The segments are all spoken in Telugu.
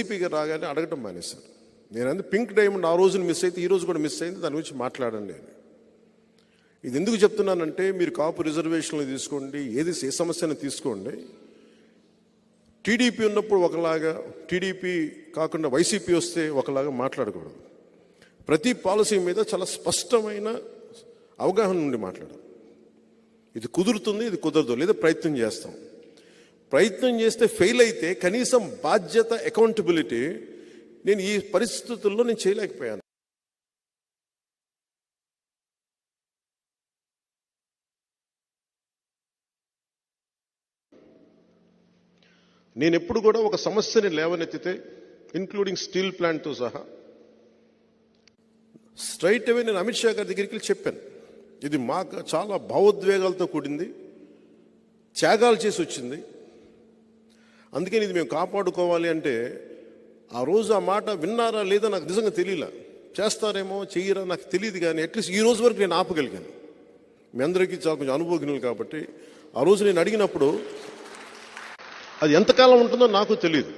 వైసీపీ రాగానే అడగటం మానేశారు. నేను అందు పింక్ డైమండ్ ఆ రోజున మిస్ అయితే ఈ రోజు కూడా మిస్ అయింది దాని గురించి మాట్లాడండి అని. ఇది ఎందుకు చెప్తున్నానంటే మీరు కాపు రిజర్వేషన్లు తీసుకోండి ఏది ఏ సమస్యను తీసుకోండి. టీడీపీ ఉన్నప్పుడు ఒకలాగా టీడీపీ కాకుండా వైసీపీ వస్తే ఒకలాగా మాట్లాడకూడదు. ప్రతి పాలసీ మీద చాలా స్పష్టమైన అవగాహన నుండి మాట్లాడాలి ఇది కుదురుతుంది ఇది కుదరదు లేదా ప్రయత్నం చేస్తాం. ప్రయత్నం చేస్తే ఫెయిల్ అయితే కనీసం బాధ్యత అకౌంటబిలిటీ నేను ఈ పరిస్థితుల్లో నేను చేయలేకపోయాను. నేను ఎప్పుడు కూడా ఒక సమస్యని లేవనెత్తితే ఇన్క్లూడింగ్ స్టీల్ ప్లాంట్తో సహా స్ట్రైట్ అవే నేను అమిత్ షా గారి దగ్గరికి వెళ్ళి చెప్పాను. ఇది మాకు చాలా భావోద్వేగాలతో కూడింది త్యాగాలు చేసి వచ్చింది. అందుకని ఇది మేము కాపాడుకోవాలి అంటే ఆ రోజు ఆ మాట విన్నారా లేదా నాకు నిజంగా తెలియలే? చేస్తారేమో చెయ్యరా నాకు తెలియదు కానీ అట్లీస్ట్ ఈ రోజు వరకు నేను ఆపగలిగాను. మీ అందరికీ చాలా కొంచెం అనుభవజ్ఞులు కాబట్టి ఆ రోజు నేను అడిగినప్పుడు అది ఎంతకాలం ఉంటుందో నాకు తెలియదు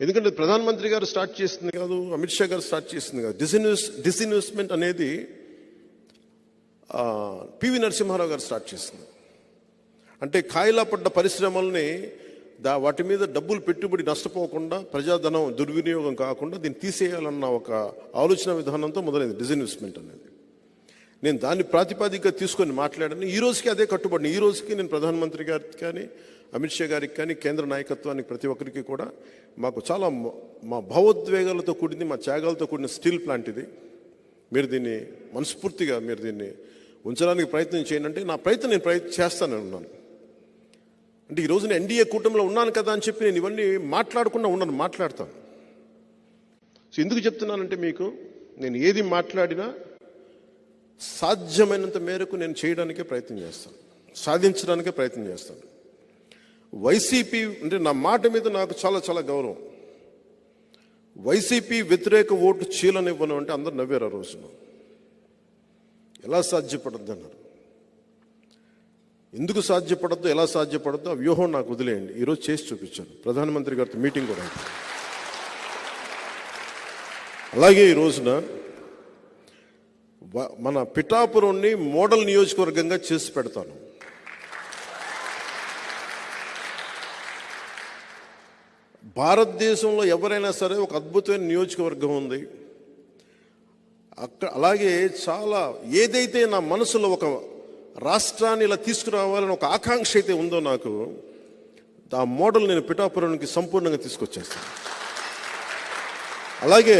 ఎందుకంటే ప్రధానమంత్రి గారు స్టార్ట్ చేసింది కాదు అమిత్ షా గారు స్టార్ట్ చేసింది కాదు. డిసిన్వెస్ డిసిన్వెస్ట్మెంట్ అనేది పివి నరసింహారావు గారు స్టార్ట్ చేసింది. అంటే కాయిలా పడ్డ పరిశ్రమల్ని దా వాటి మీద డబ్బులు పెట్టుబడి నష్టపోకుండా ప్రజాధనం దుర్వినియోగం కాకుండా దీన్ని తీసేయాలన్న ఒక ఆలోచన విధానంతో మొదలైంది డిజిన్వెస్ట్మెంట్ అనేది. నేను దాన్ని ప్రాతిపదికగా తీసుకొని మాట్లాడాను. ఈ రోజుకి అదే కట్టుబడిన ఈ రోజుకి నేను ప్రధానమంత్రి గారికి కానీ అమిత్ షా గారికి కానీ కేంద్ర నాయకత్వానికి ప్రతి ఒక్కరికి కూడా మాకు చాలా మా భావోద్వేగాలతో కూడింది మా త్యాగాలతో కూడిన స్టీల్ ప్లాంట్ ఇది. మీరు దీన్ని మనస్ఫూర్తిగా మీరు దీన్ని ఉంచడానికి ప్రయత్నం చేయండి అంటే నా ప్రయత్నం నేను ప్రయత్నం చేస్తానని ఉన్నాను అంటే ఈ రోజున ఎన్డీఏ కూటమిలో ఉన్నాను కదా అని చెప్పి నేను ఇవన్నీ మాట్లాడకుండా ఉన్నాను మాట్లాడతాను. సో ఎందుకు చెప్తున్నానంటే మీకు నేను ఏది మాట్లాడినా సాధ్యమైనంత మేరకు నేను చేయడానికే ప్రయత్నం చేస్తాను సాధించడానికే ప్రయత్నం చేస్తాను. వైసీపీ అంటే నా మాట మీద నాకు చాలా చాలా గౌరవం. వైసీపీ వ్యతిరేక ఓటు చీలనివ్వను అంటే అందరు నవ్వారు ఆ రోజున. ఎలా సాధ్యపడద్దు అన్నారు ఎందుకు సాధ్యపడద్దు ఎలా సాధ్యపడద్దు ఆ వ్యూహం నాకు వదిలేయండి. ఈరోజు చేసి చూపించాను. ప్రధానమంత్రి గారితో మీటింగ్ కూడా అయింది. అలాగే ఈ రోజున మన పిఠాపురంని మోడల్ నియోజకవర్గంగా చేసి పెడతాను. భారతదేశంలో ఎవరైనా సరే ఒక అద్భుతమైన నియోజకవర్గం ఉంది. అక్కడ అలాగే చాలా ఏదైతే నా మనసులో ఒక రాష్ట్రాన్ని ఇలా తీసుకురావాలని ఒక ఆకాంక్ష అయితే ఉందో నాకు ఆ మోడల్ నేను పిఠాపురానికి సంపూర్ణంగా తీసుకొచ్చేస్తాను అలాగే